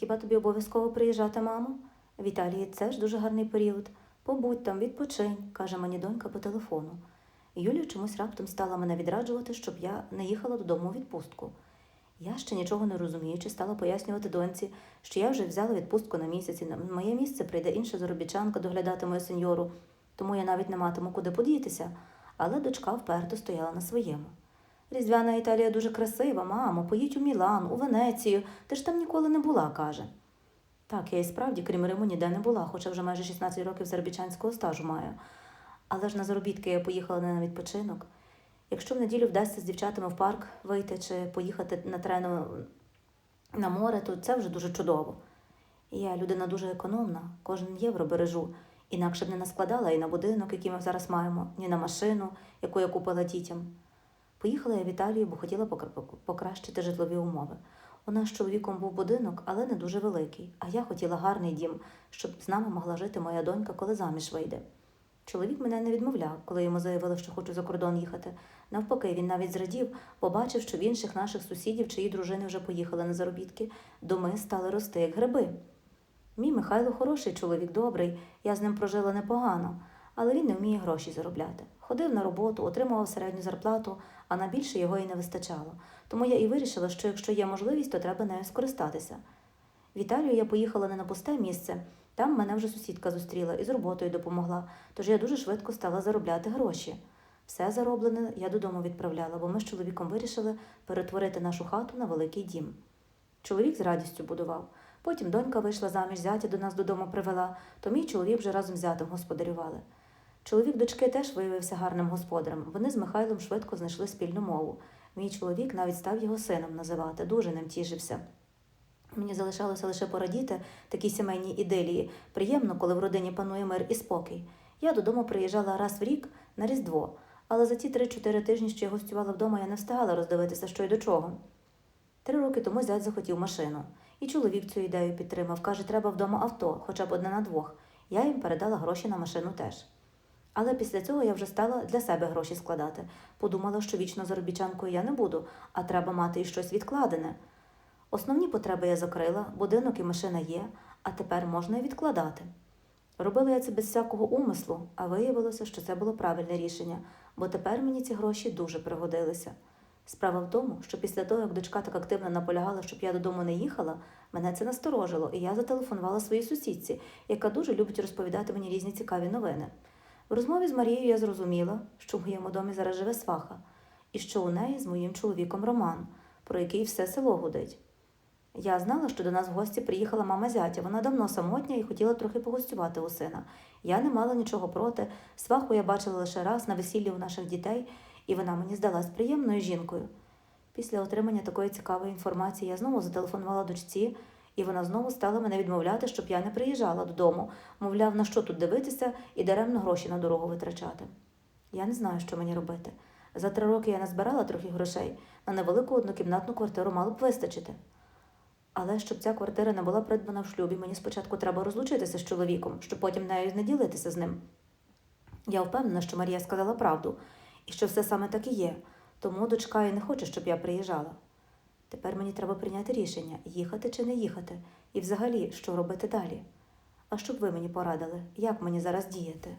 хіба тобі обов'язково приїжджати, мамо? В Італії це ж дуже гарний період. Побудь там, відпочинь, каже мені донька по телефону. Юлія чомусь раптом стала мене відраджувати, щоб я не їхала додому у відпустку. Я ще нічого не розуміючи, стала пояснювати доньці, що я вже взяла відпустку на місяць, і на моє місце прийде інша заробітчанка доглядати мою сеньору, тому я навіть не матиму куди подітися. Але дочка вперто стояла на своєму. Різдвяна Італія дуже красива, мамо, поїдь у Мілан, у Венецію, ти ж там ніколи не була, каже. Так, я і справді, крім Риму, ніде не була, хоча вже майже 16 років заробітчанського стажу маю. Але ж на заробітки я поїхала не на відпочинок. Якщо в неділю вдасться з дівчатами в парк вийти чи поїхати на трену на море, то це вже дуже чудово. Я людина дуже економна, кожен євро бережу, інакше б не наскладала і на будинок, який ми зараз маємо, ні на машину, яку я купила дітям. Поїхала я в Італію, бо хотіла покращити житлові умови. У нас з чоловіком був будинок, але не дуже великий, а я хотіла гарний дім, щоб з нами могла жити моя донька, коли заміж вийде. Чоловік мене не відмовляв, коли йому заявили, що хочу за кордон їхати. Навпаки, він навіть зрадів, побачив, що в інших наших сусідів, чиї дружини вже поїхали на заробітки, доми стали рости, як гриби. Мій Михайло хороший чоловік, добрий, я з ним прожила непогано, але він не вміє гроші заробляти. Ходив на роботу, отримував середню зарплату, а на більше його і не вистачало. Тому я і вирішила, що якщо є можливість, то треба нею скористатися. В Італію я поїхала не на пусте місце. Там мене вже сусідка зустріла і з роботою допомогла, тож я дуже швидко стала заробляти гроші. Все зароблене я додому відправляла, бо ми з чоловіком вирішили перетворити нашу хату на великий дім. Чоловік з радістю будував. Потім донька вийшла заміж, зятя до нас додому привела, то мій чоловік вже разом з зятем господарювали. Чоловік дочки теж виявився гарним господарем. Вони з Михайлом швидко знайшли спільну мову. Мій чоловік навіть став його сином називати, дуже ним тішився. Мені залишалося лише порадіти такій сімейній ідилії. Приємно, коли в родині панує мир і спокій. Я додому приїжджала раз в рік на Різдво, але за ті 3-4 тижні, що я гостювала вдома, я не встигала роздивитися, що й до чого. Три роки тому зять захотів машину. І чоловік цю ідею підтримав. Каже, треба вдома авто, хоча б одне на двох. Я їм передала гроші на машину теж. Але після цього я вже стала для себе гроші складати. Подумала, що вічно заробітчанкою я не буду, а треба мати і щось відкладене. Основні потреби я закрила, будинок і машина є, а тепер можна і відкладати. Робила я це без всякого умислу, а виявилося, що це було правильне рішення, бо тепер мені ці гроші дуже пригодилися. Справа в тому, що після того, як дочка так активно наполягала, щоб я додому не їхала, мене це насторожило, і я зателефонувала своїй сусідці, яка дуже любить розповідати мені різні цікаві новини. В розмові з Марією я зрозуміла, що в моєму домі зараз живе сваха, і що у неї з моїм чоловіком роман, про який все село гудить. Я знала, що до нас в гості приїхала мама зятя. Вона давно самотня і хотіла трохи погостювати у сина. Я не мала нічого проти. Сваху я бачила лише раз на весіллі у наших дітей, і вона мені здалась приємною жінкою. Після отримання такої цікавої інформації я знову зателефонувала дочці, і вона знову стала мене відмовляти, щоб я не приїжджала додому, мовляв, на що тут дивитися і даремно гроші на дорогу витрачати. Я не знаю, що мені робити. За три роки я назбирала трохи грошей, на невелику однокімнатну квартиру мало б вистачити. Але щоб ця квартира не була придбана в шлюбі, мені спочатку треба розлучитися з чоловіком, щоб потім нею не ділитися з ним. Я впевнена, що Марія сказала правду, і що все саме так і є, тому дочка і не хоче, щоб я приїжджала. Тепер мені треба прийняти рішення, їхати чи не їхати, і взагалі, що робити далі. А щоб ви мені порадили, як мені зараз діяти?